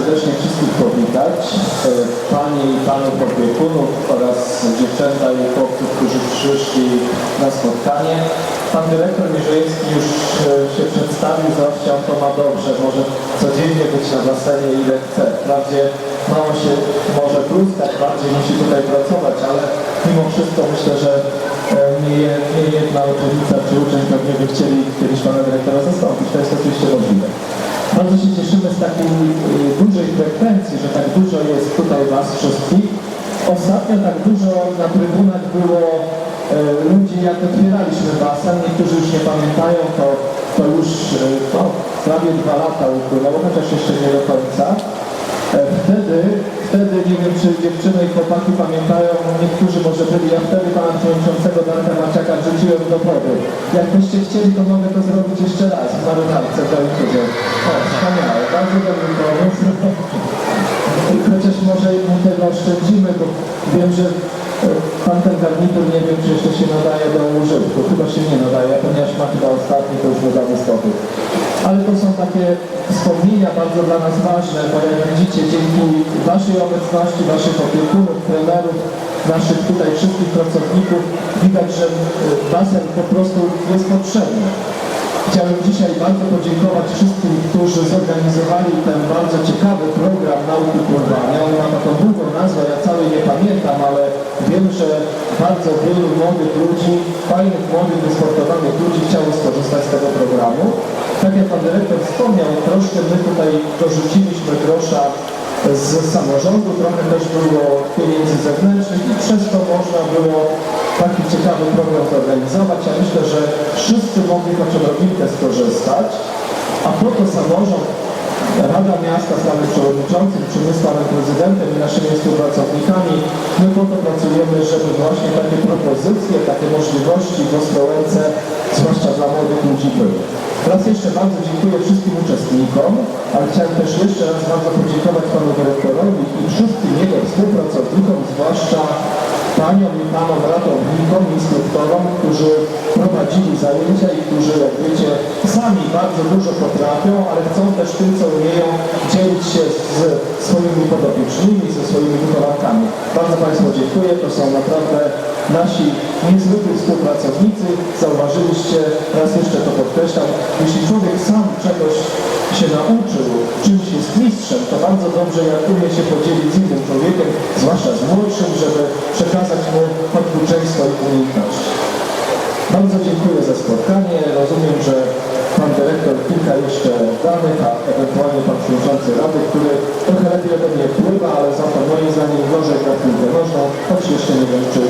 serdecznie wszystkich powitać. E, Panie i Panów opiekunów oraz dziewczęta i chłopców, którzy przyszli na spotkanie. Pan dyrektor Mierzejewski już e, się przedstawił, on to ma dobrze, może codziennie być na basenie ile chce. Wprawdzie mało się może pluskać, bardziej musi tutaj pracować, ale mimo wszystko myślę, że e, nie, je- nie jedna uczennica czy uczeń pewnie by chcieli kiedyś Pana dyrektora. Że tak dużo jest tutaj Was wszystkich. Ostatnio tak dużo na trybunach było e, ludzi, jak otwieraliśmy basen. Niektórzy już nie pamiętają, to, to już e, no, prawie dwa lata upłynęło, chociaż jeszcze nie do końca. E, Wtedy, wtedy nie wiem, czy dziewczyny i chłopaki pamiętają, niektórzy może byli, ja wtedy pana przewodniczącego Darka Maciaka rzuciłem do wody. Jakbyście chcieli, to mogę to zrobić jeszcze raz w marynarce w Dawidowie. O, bardzo dobry pomysł. Może mu tego oszczędzimy, bo wiem, że e, pan ten garnitur nie wiem, czy jeszcze się nadaje do użytku. Chyba się nie nadaje, ponieważ ma chyba ostatni, to już da wystąpił. Ale to są takie wspomnienia bardzo dla nas ważne, bo jak widzicie, dzięki Waszej obecności, Waszych opiekunów, trenerów, naszych tutaj wszystkich pracowników, widać, że e, basen po prostu jest potrzebny. Chciałem dzisiaj bardzo podziękować wszystkim, którzy zorganizowali ten bardzo ciekawy program pamiętam, ale wiem, że bardzo wielu młodych ludzi, fajnych, młodych, wysportowanych ludzi chciało skorzystać z tego programu. Tak jak Pan Dyrektor wspomniał, troszkę my tutaj dorzuciliśmy grosza z samorządu, trochę też było pieniędzy zewnętrznych i przez to można było taki ciekawy program zorganizować. Ja myślę, że wszyscy mogli choć odrobinkę skorzystać, a po to samorząd, Rada Miasta panem przewodniczącym, czy z panem prezydentem i naszymi współpracownikami, my po to pracujemy, żeby właśnie takie propozycje, takie możliwości w Ostrołęce, zwłaszcza dla młodych ludzi były. Raz jeszcze bardzo dziękuję wszystkim uczestnikom, ale chciałem też jeszcze raz bardzo podziękować panu dyrektorowi i wszystkim jego współpracownikom, zwłaszcza paniom i panom ratownikom, instruktorom, którzy prowadzili zajęcia i sami bardzo dużo potrafią, ale chcą też tym, co umieją, dzielić się z swoimi podopiecznymi, ze swoimi wychowawcami. Bardzo Państwu dziękuję, to są naprawdę nasi niezwykli współpracownicy. Zauważyliście, raz jeszcze to podkreślam, jeśli człowiek sam czegoś się nauczył, czymś jest mistrzem, to bardzo dobrze jak umie się podzielić z innym człowiekiem, zwłaszcza z młodszym, żeby przekazać mu podwójczeństwo i umiejętności. Bardzo dziękuję za spotkanie. Danych, a ewentualnie pan przewodniczący rady, który trochę lepiej ode mnie wpływa, ale za to moim zdaniem gorzej gra piłkę nożną, choć jeszcze nie wiem, czy